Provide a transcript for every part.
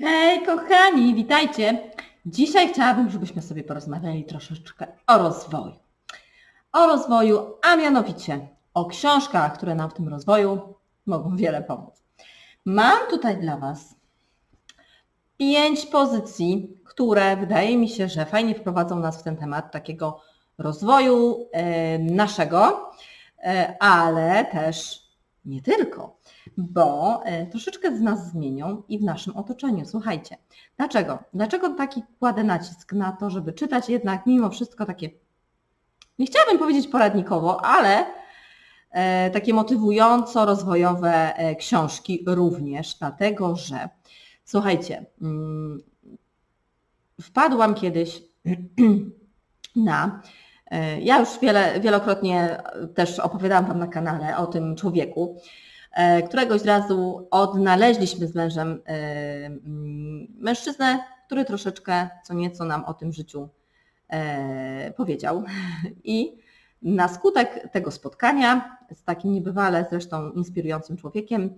Hej kochani, witajcie. Dzisiaj chciałabym, żebyśmy sobie porozmawiali troszeczkę o rozwoju. O rozwoju, a mianowicie o książkach, które nam w tym rozwoju mogą wiele pomóc. Mam tutaj dla Was pięć pozycji, które wydaje mi się, że fajnie wprowadzą nas w ten temat takiego rozwoju e, naszego, e, ale też nie tylko, bo e, troszeczkę z nas zmienią i w naszym otoczeniu. Słuchajcie, dlaczego? Dlaczego taki kładę nacisk na to, żeby czytać jednak mimo wszystko takie, nie chciałabym powiedzieć poradnikowo, ale e, takie motywująco rozwojowe e, książki również, dlatego że słuchajcie, mm, wpadłam kiedyś na Ja już wiele, wielokrotnie też opowiadałam Wam na kanale o tym człowieku. E, Któregoś razu odnaleźliśmy z mężem e, mm, mężczyznę, który troszeczkę co nieco nam o tym życiu e, powiedział. I na skutek tego spotkania z takim niebywale zresztą inspirującym człowiekiem,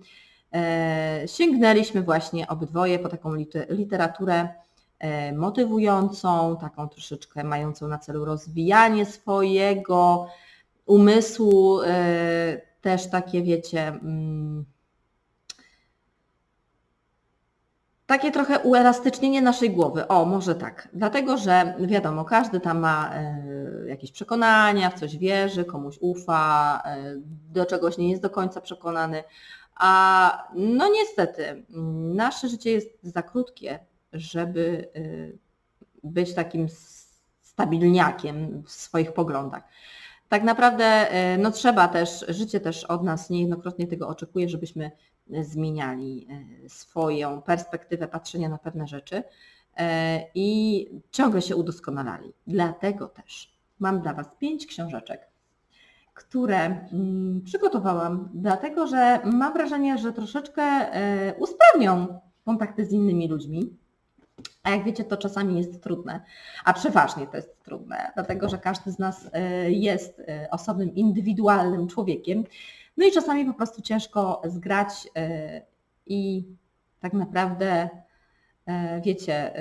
sięgnęliśmy właśnie obydwoje po taką lite- literaturę motywującą, taką troszeczkę mającą na celu rozwijanie swojego umysłu, też takie wiecie, mm, takie trochę uelastycznienie naszej głowy. O, może tak. Dlatego, że wiadomo, każdy tam ma e, jakieś przekonania, w coś wierzy, komuś ufa, e, do czegoś nie jest do końca przekonany. A no niestety, nasze życie jest za krótkie, żeby y, być takim stabilniakiem w swoich poglądach. Tak naprawdę y, no trzeba też, życie też od nas niejednokrotnie tego oczekuje, żebyśmy y, zmieniali y, swoją perspektywę patrzenia na pewne rzeczy i ciągle się udoskonalali. Dlatego też mam dla Was pięć książeczek, które mm, przygotowałam, dlatego że mam wrażenie, że troszeczkę usprawnią kontakty z innymi ludźmi. A jak wiecie, to czasami jest trudne, a przeważnie to jest trudne, dlatego że każdy z nas y, jest y, osobnym, indywidualnym człowiekiem. No i czasami po prostu ciężko zgrać y, i tak naprawdę, wiecie,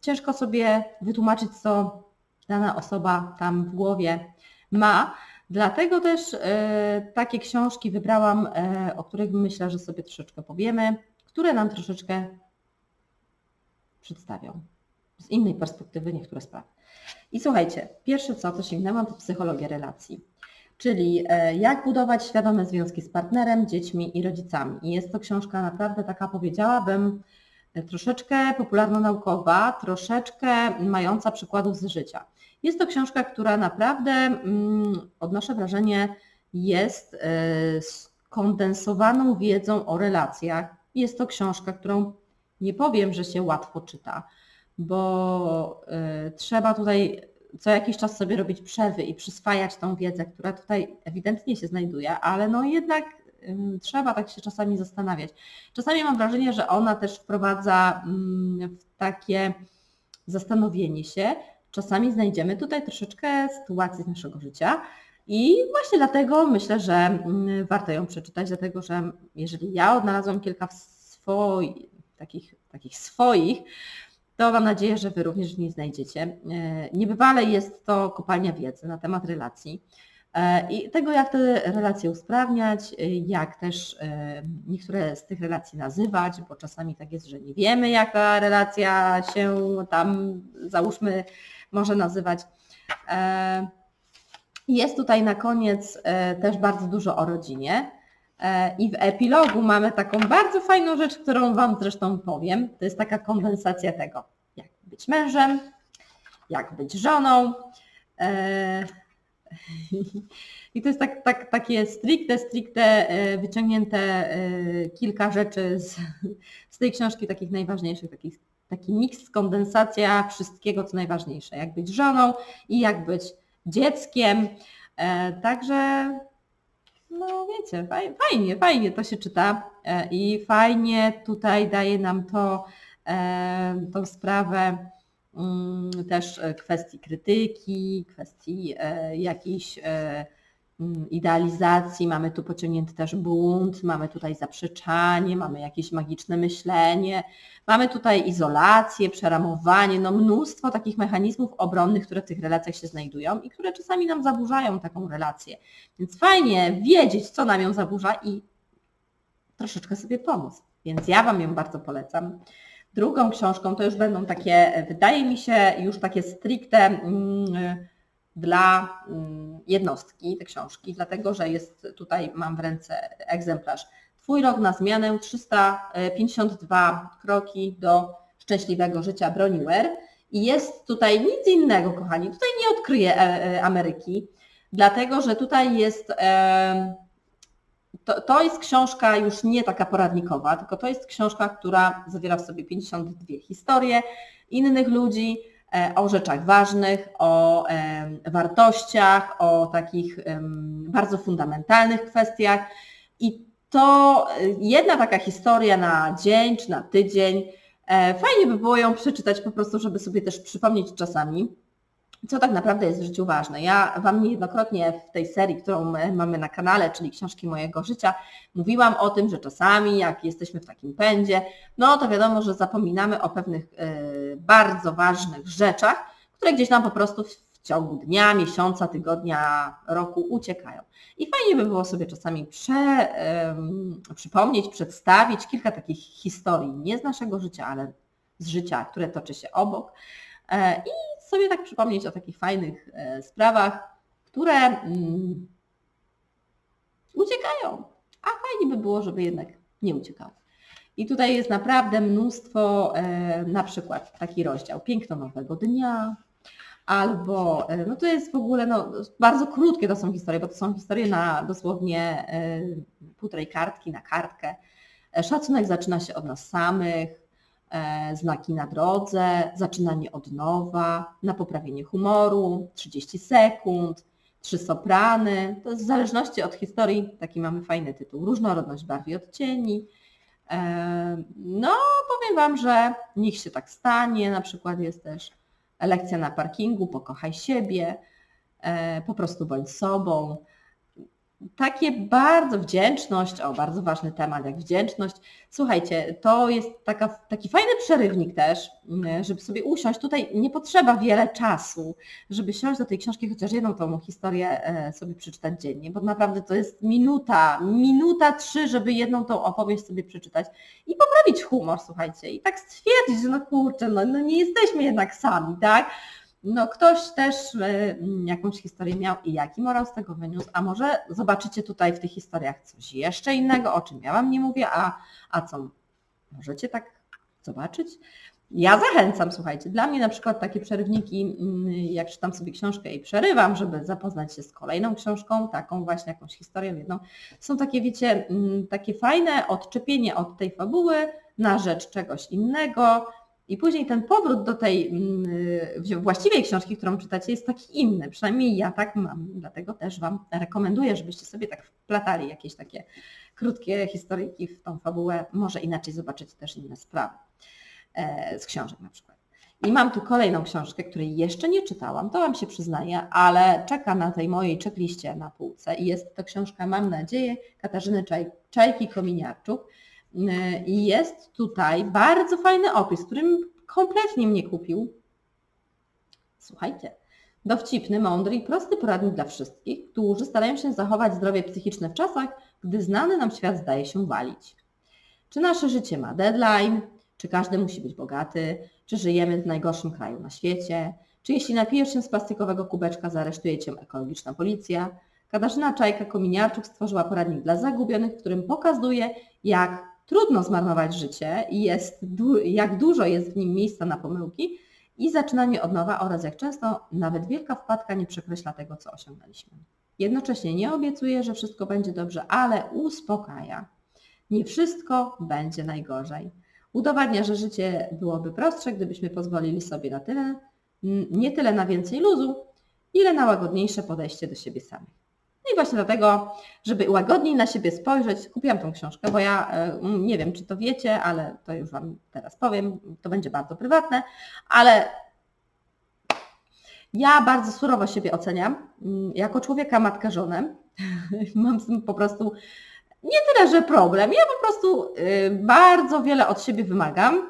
ciężko sobie wytłumaczyć, co dana osoba tam w głowie ma. Dlatego też takie książki wybrałam, o których myślę, że sobie troszeczkę powiemy, które nam troszeczkę przedstawią z innej perspektywy niektóre sprawy. I słuchajcie, pierwsze co, to sięgnęłam, to psychologia relacji, czyli e, jak budować świadome związki z partnerem, dziećmi i rodzicami. I jest to książka naprawdę taka, powiedziałabym, e, troszeczkę popularno-naukowa, troszeczkę mająca przykładów z życia. Jest to książka, która naprawdę, mm, odnoszę wrażenie, jest e, skondensowaną wiedzą o relacjach. Jest to książka, którą nie powiem, że się łatwo czyta, bo y, trzeba tutaj co jakiś czas sobie robić przerwy i przyswajać tą wiedzę, która tutaj ewidentnie się znajduje, ale no jednak trzeba tak się czasami zastanawiać. Czasami mam wrażenie, że ona też wprowadza mm, w takie zastanowienie się. Czasami znajdziemy tutaj troszeczkę sytuacji z naszego życia, i właśnie dlatego myślę, że mm, warto ją przeczytać, dlatego że jeżeli ja odnalazłam kilka swoich, takich, takich swoich, to mam nadzieję, że Wy również w niej znajdziecie. E, Niebywale jest to kopalnia wiedzy na temat relacji e, i tego, jak te relacje usprawniać, e, jak też niektóre z tych relacji nazywać, bo czasami tak jest, że nie wiemy, jak ta relacja się tam, załóżmy, może nazywać. Jest tutaj na koniec też bardzo dużo o rodzinie. E, I w epilogu mamy taką bardzo fajną rzecz, którą Wam zresztą powiem. To jest taka kondensacja tego, jak być mężem, jak być żoną. E, I to jest tak, tak, takie stricte, stricte e, wyciągnięte kilka rzeczy z, z tej książki, takich najważniejszych, taki miks, kondensacja wszystkiego, co najważniejsze. Jak być żoną i jak być dzieckiem. Także no wiecie, faj- fajnie, fajnie to się czyta e, i fajnie tutaj daje nam to e, tą sprawę mm, też e, kwestii krytyki, kwestii mm, idealizacji, mamy tu pociągnięty też bunt, mamy tutaj zaprzeczanie, mamy jakieś magiczne myślenie, mamy tutaj izolację, przeramowanie, no mnóstwo takich mechanizmów obronnych, które w tych relacjach się znajdują i które czasami nam zaburzają taką relację. Więc fajnie wiedzieć, co nam ją zaburza i troszeczkę sobie pomóc. Więc ja Wam ją bardzo polecam. Drugą książką to już będą takie, wydaje mi się, już takie stricte mm, dla mm, jednostki te książki, dlatego że jest tutaj, mam w ręce egzemplarz. Twój rok na zmianę, 352 kroki do szczęśliwego życia Broniwer. I jest tutaj nic innego, kochani, tutaj nie odkryję e, e, Ameryki, dlatego że tutaj jest e, to, to jest książka już nie taka poradnikowa, tylko to jest książka, która zawiera w sobie 52 historie innych ludzi o rzeczach ważnych, o wartościach, o takich bardzo fundamentalnych kwestiach. I to e, jedna taka historia na dzień czy na tydzień. E, fajnie by było ją przeczytać po prostu, żeby sobie też przypomnieć czasami, co tak naprawdę jest w życiu ważne. Ja Wam niejednokrotnie w tej serii, którą mamy na kanale, czyli Książki mojego życia, mówiłam o tym, że czasami jak jesteśmy w takim pędzie, no to wiadomo, że zapominamy o pewnych y, bardzo ważnych rzeczach, które gdzieś nam po prostu w ciągu dnia, miesiąca, tygodnia, roku uciekają. I fajnie by było sobie czasami prze, y, przypomnieć, przedstawić kilka takich historii, nie z naszego życia, ale z życia, które toczy się obok. Y, I sobie tak przypomnieć o takich fajnych e, sprawach, które mm, uciekają, a fajnie by było, żeby jednak nie uciekały. I tutaj jest naprawdę mnóstwo, e, na przykład taki rozdział Piękno Nowego Dnia, albo, e, no to jest w ogóle no, bardzo krótkie to są historie, bo to są historie na dosłownie półtorej kartki, na kartkę. Szacunek zaczyna się od nas samych, znaki na drodze, zaczynanie od nowa, na poprawienie humoru, 30 sekund, trzy soprany. To jest w zależności od historii, taki mamy fajny tytuł, różnorodność barw i odcieni. E, no, powiem Wam, że niech się tak stanie, na przykład jest też lekcja na parkingu, pokochaj siebie, e, po prostu bądź sobą takie bardzo wdzięczność, o bardzo ważny temat jak wdzięczność. Słuchajcie, to jest taka, taki fajny przerywnik też, mm, żeby sobie usiąść. Tutaj nie potrzeba wiele czasu, żeby siąść do tej książki, chociaż jedną tą historię e, sobie przeczytać dziennie, bo naprawdę to jest minuta, minuta trzy, żeby jedną tą opowieść sobie przeczytać i poprawić humor, słuchajcie, i tak stwierdzić, że no kurczę, no, no nie jesteśmy jednak sami, tak? No ktoś też e, jakąś historię miał i jaki morał z tego wyniósł, a może zobaczycie tutaj w tych historiach coś jeszcze innego, o czym ja Wam nie mówię, a, a co możecie tak zobaczyć? Ja zachęcam, słuchajcie, dla mnie na przykład takie przerywniki, mm, jak czytam sobie książkę i przerywam, żeby zapoznać się z kolejną książką, taką właśnie jakąś historią jedną, są takie, wiecie, mm, takie fajne odczepienie od tej fabuły na rzecz czegoś innego, i później ten powrót do tej mm, właściwej książki, którą czytacie, jest taki inny. Przynajmniej ja tak mam. Dlatego też Wam rekomenduję, żebyście sobie tak wplatali jakieś takie krótkie historyjki w tą fabułę. Może inaczej zobaczyć też inne sprawy e, z książek na przykład. I mam tu kolejną książkę, której jeszcze nie czytałam, to Wam się przyznaję, ale czeka na tej mojej checkliście na półce i jest to książka, mam nadzieję, Katarzyny Czaj, Czajki-Kominiarczuk i jest tutaj bardzo fajny opis, którym kompletnie mnie kupił. Słuchajcie, dowcipny, mądry i prosty poradnik dla wszystkich, którzy starają się zachować zdrowie psychiczne w czasach, gdy znany nam świat zdaje się walić. Czy nasze życie ma deadline? Czy każdy musi być bogaty? Czy żyjemy w najgorszym kraju na świecie? Czy jeśli napijesz się z plastikowego kubeczka, zaresztuje cię ekologiczna policja? Katarzyna Czajka-Kominiarczuk stworzyła poradnik dla zagubionych, w którym pokazuje, jak trudno zmarnować życie i jest, jak dużo jest w nim miejsca na pomyłki i zaczynanie od nowa oraz jak często nawet wielka wpadka nie przekreśla tego, co osiągnęliśmy. Jednocześnie nie obiecuje, że wszystko będzie dobrze, ale uspokaja. Nie wszystko będzie najgorzej. Udowadnia, że życie byłoby prostsze, gdybyśmy pozwolili sobie na tyle, nie tyle na więcej luzu, ile na łagodniejsze podejście do siebie samych. I właśnie dlatego, żeby łagodniej na siebie spojrzeć, kupiłam tą książkę, bo ja e, nie wiem, czy to wiecie, ale to już Wam teraz powiem, to będzie bardzo prywatne, ale ja bardzo surowo siebie oceniam, mm, jako człowieka, matkę, żonę Mam z tym po prostu nie tyle, że problem. Ja po prostu y, bardzo wiele od siebie wymagam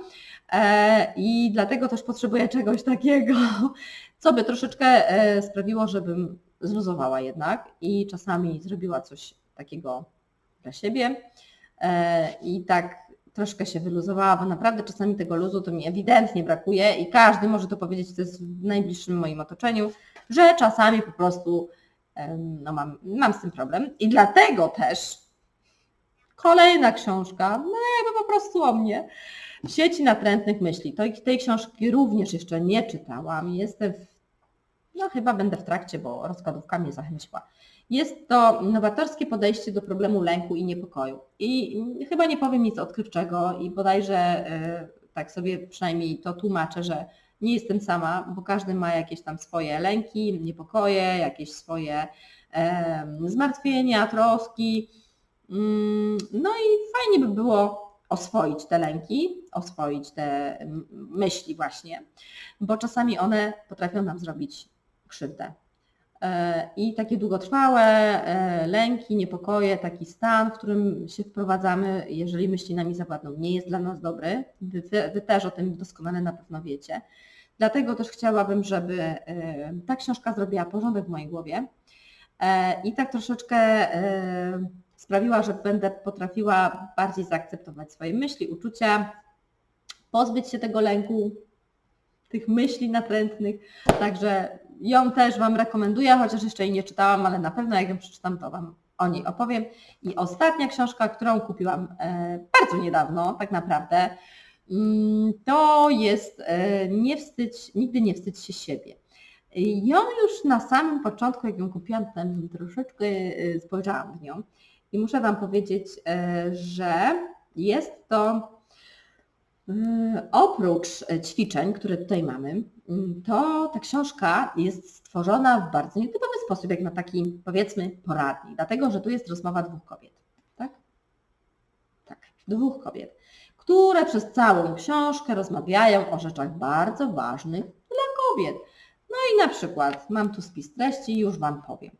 e, i dlatego też potrzebuję czegoś takiego, co by troszeczkę e, sprawiło, żebym zluzowała jednak i czasami zrobiła coś takiego dla siebie. E, i tak troszkę się wyluzowała, bo naprawdę czasami tego luzu to mi ewidentnie brakuje i każdy może to powiedzieć, to jest w najbliższym moim otoczeniu, że czasami po prostu no mam, mam z tym problem. I dlatego też kolejna książka, no jakby po prostu o mnie, sieci natrętnych myśli. To, tej książki również jeszcze nie czytałam, jestem w, no chyba będę w trakcie, bo rozkładówka mnie zachęciła. Jest to nowatorskie podejście do problemu lęku i niepokoju. I chyba nie powiem nic odkrywczego i bodajże y, tak sobie przynajmniej to tłumaczę, że nie jestem sama, bo każdy ma jakieś tam swoje lęki, niepokoje, jakieś swoje zmartwienia, troski. Mm, no i fajnie by było oswoić te lęki, oswoić te myśli właśnie, bo czasami one potrafią nam zrobić krzywdę. E, I takie długotrwałe e, lęki, niepokoje, taki stan, w którym się wprowadzamy, jeżeli myśli nami zawładną, nie jest dla nas dobry. Wy, wy też o tym doskonale na pewno wiecie. Dlatego też chciałabym, żeby e, ta książka zrobiła porządek w mojej głowie i tak troszeczkę sprawiła, że będę potrafiła bardziej zaakceptować swoje myśli, uczucia, pozbyć się tego lęku, tych myśli natrętnych. Także ją też Wam rekomenduję, chociaż jeszcze jej nie czytałam, ale na pewno jak ją przeczytam, to Wam o niej opowiem. I ostatnia książka, którą kupiłam e, bardzo niedawno, tak naprawdę, mm, to jest e, nie wstydź, Nigdy nie wstydź się siebie. Ją już na samym początku, jak ją kupiłam, tam troszeczkę e, spojrzałam w nią i muszę Wam powiedzieć, że jest to oprócz ćwiczeń, które tutaj mamy, to ta książka jest stworzona w bardzo nietypowy sposób, jak na taki powiedzmy poradnik, dlatego że tu jest rozmowa dwóch kobiet. Tak? Tak, dwóch kobiet, które przez całą książkę rozmawiają o rzeczach bardzo ważnych dla kobiet. No i na przykład, mam tu spis treści, już Wam powiem.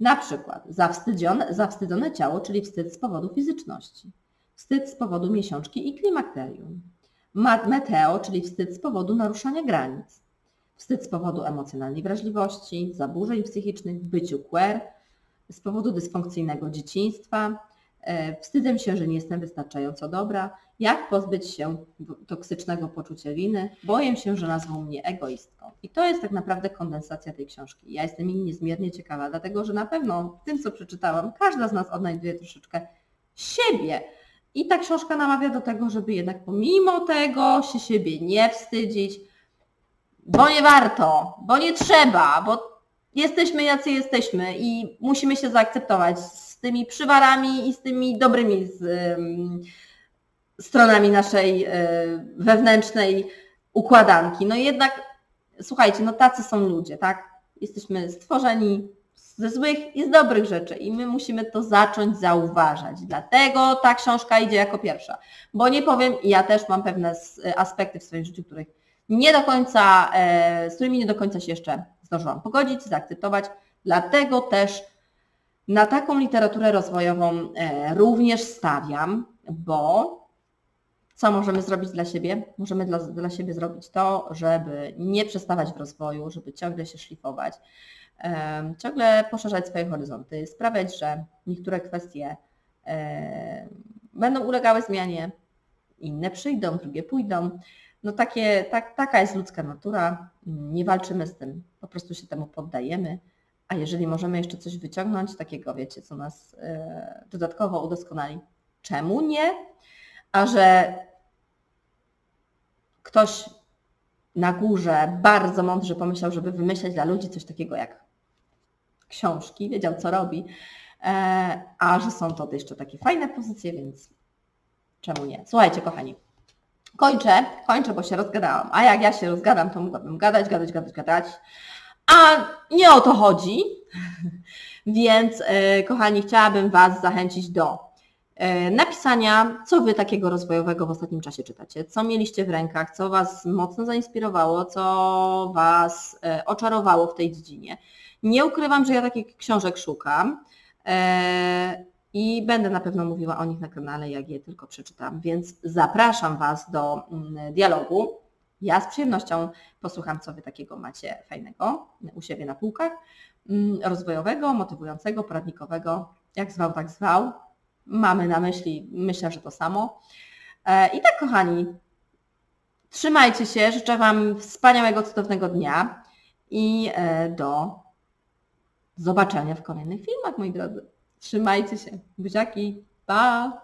Na przykład zawstydzone, zawstydzone ciało, czyli wstyd z powodu fizyczności, wstyd z powodu miesiączki i klimakterium, meteo, czyli wstyd z powodu naruszania granic, wstyd z powodu emocjonalnej wrażliwości, zaburzeń psychicznych byciu queer, z powodu dysfunkcyjnego dzieciństwa, e, wstydzę się, że nie jestem wystarczająco dobra, jak pozbyć się toksycznego poczucia winy, boję się, że nazwą mnie egoistką. I to jest tak naprawdę kondensacja tej książki. Ja jestem jej niezmiernie ciekawa, dlatego że na pewno w tym, co przeczytałam, każda z nas odnajduje troszeczkę siebie, i ta książka namawia do tego, żeby jednak pomimo tego się siebie nie wstydzić, bo nie warto, bo nie trzeba, bo jesteśmy jacy jesteśmy i musimy się zaakceptować z tymi przywarami i z tymi dobrymi z, um, stronami naszej y, wewnętrznej układanki. No jednak, słuchajcie, no tacy są ludzie, tak? Jesteśmy stworzeni ze złych i z dobrych rzeczy i my musimy to zacząć zauważać. Dlatego ta książka idzie jako pierwsza. Bo nie powiem, ja też mam pewne aspekty w swoim życiu, których nie do końca, e, z którymi nie do końca się jeszcze zdążyłam pogodzić, zaakceptować. Dlatego też na taką literaturę rozwojową e, również stawiam, bo co możemy zrobić dla siebie? Możemy dla, dla siebie zrobić to, żeby nie przestawać w rozwoju, żeby ciągle się szlifować, ciągle poszerzać swoje horyzonty, sprawiać, że niektóre kwestie będą ulegały zmianie, inne przyjdą, drugie pójdą. No takie, tak, taka jest ludzka natura, nie walczymy z tym, po prostu się temu poddajemy, a jeżeli możemy jeszcze coś wyciągnąć takiego, wiecie, co nas e, dodatkowo udoskonali, czemu nie? A że ktoś na górze bardzo mądrze pomyślał, żeby wymyśleć dla ludzi coś takiego jak książki, wiedział co robi, e, a że są to jeszcze takie fajne pozycje, więc czemu nie? Słuchajcie kochani, kończę, kończę, bo się rozgadałam, a jak ja się rozgadam, to mogłabym gadać, gadać, gadać, gadać, a nie o to chodzi, więc e, kochani, chciałabym Was zachęcić do e, napisania, co Wy takiego rozwojowego w ostatnim czasie czytacie, co mieliście w rękach, co Was mocno zainspirowało, co Was oczarowało w tej dziedzinie. Nie ukrywam, że ja takich książek szukam. E, I będę na pewno mówiła o nich na kanale, jak je tylko przeczytam, więc zapraszam Was do mm, dialogu. Ja z przyjemnością posłucham, co Wy takiego macie fajnego u siebie na półkach, mm, rozwojowego, motywującego, poradnikowego, jak zwał, tak zwał. Mamy na myśli, myślę, że to samo. E, I tak, kochani, trzymajcie się, życzę Wam wspaniałego, cudownego dnia i e, do zobaczenia w kolejnych filmach, moi drodzy. Trzymajcie się. Buziaki. Pa!